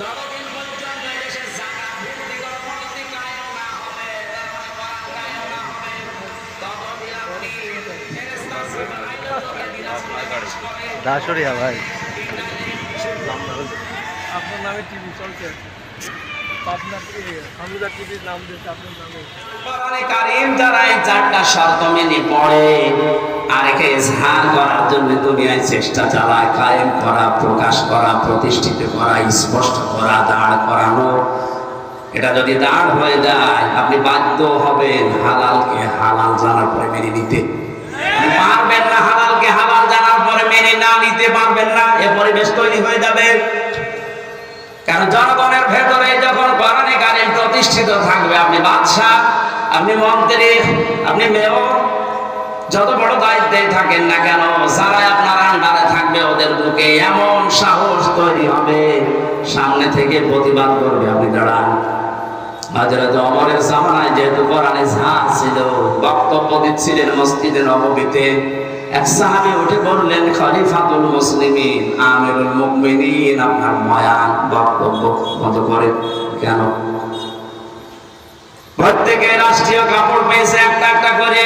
যতদিন পর্যন্ত এদেশে জাকাত ভিত্তিক অর্থনীতি কায়েম না হবে, কোরআন কায়েম না হবে, ততদিন আপনি ফেরেশতা সিফাত আইনকে দিনাজপুরে পেশ দাসরিয়া ভাই। আপনার নামে টিভি চলছে। এটা যদি দাঁড় হয়ে যায়, আপনি বাধ্য হবেন হালালকে হালাল জানার পরে মেনে নিতে। পারবেন না হালালকে হালাল জানার পরে মেনে না নিতে পারবেন না, এ পরিবেশ তৈরি হয়ে যাবে। কারণ জনগণের ভেতরে প্রতিষ্ঠিত থাকবে। আপনি বাদশাহ, আপনি মন্ত্রী, আপনি মেয়র, যত বড় দায়িত্বে থাকেন না কেন যারা আপনার আন্ডারে থাকবে, ওদের বুকে এমন সাহস তৈরি হবে, সামনে থেকে প্রতিবাদ করবে। আপনি দাঁড়ান। আপনার বয়ান বক্তব্য মত করে। কেন? প্রত্যেকে রাষ্ট্রীয় কাপড় পেয়েছে একটা একটা করে।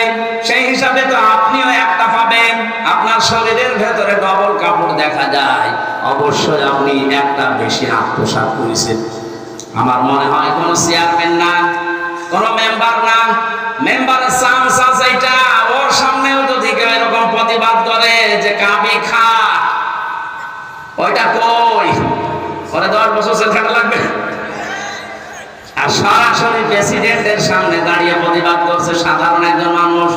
সেই হিসাবে তো আপনিও একটা পাবেন। আপনার শরীরের ভেতরে ডবল কাপড় দেখা যায়। অবশ্যই আপনি একটা বেশি আত্মসাৎ করেছেন আমার মনে হয় কোন চেয়ারম্যান না, কোন মেম্বার না। মেম্বারের চান্স আছে এটা, ওর সামনেও যদি কেউ এরকম প্রতিবাদ করে যে কাবি খা, ওইটা কই? পরে দশ বছর জেল খাটা লাগবে। সরাসরি প্রেসিডেন্টের সামনে দাঁড়িয়ে প্রতিবাদ করছে সাধারণ একজন মানুষ।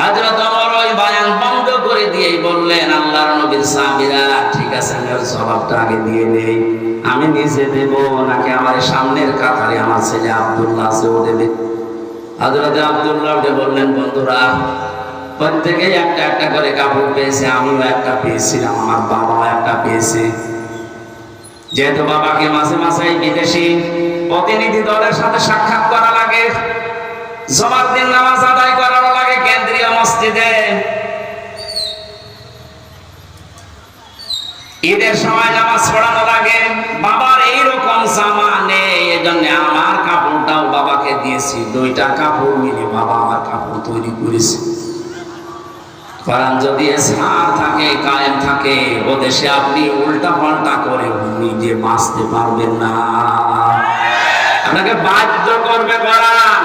হযরত ওমর ওই বয়ান বন্ধ করে বললেন, আল্লাহর নবীর সাহাবীরা, ঠিক আছে আমি ওর আগে দিয়ে আমি নিজে দেব, নাকি আমার সামনের কাতারে আমার ছেলে আব্দুল্লাহ আছে, ও দেবে? আব্দুল্লাহ বললেন, বন্ধুরা, প্রত্যেকেই একটা একটা করে কাপড় পেয়েছে, আমিও একটা পেয়েছিলাম, আমার বাবাও একটা পেয়েছে। যেহেতু বাবাকে মাঝে মাঝে বিদেশি প্রতিনিধি দলের সাথে সাক্ষাৎ করা লাগে। জমার দিন নামাজ আদায় করানো লাগে কেন্দ্রীয় মসজিদে। ঈদের সময় নামাজ পড়ানো লাগে। বাবার এইরকম জামা নেই, এজন্য আমার কাপড়টাও বাবাকে দিয়েছি। দুইটা কাপড় মিলে বাবা আমার কাপড় তৈরি করেছে। কারণ যদি এসহার থাকে, কায়েম থাকে, ও দেশে আপনি উল্টা পাল্টা করে নিজে বাঁচতে পারবেন না। আপনাকে বাধ্য করবে কোরআন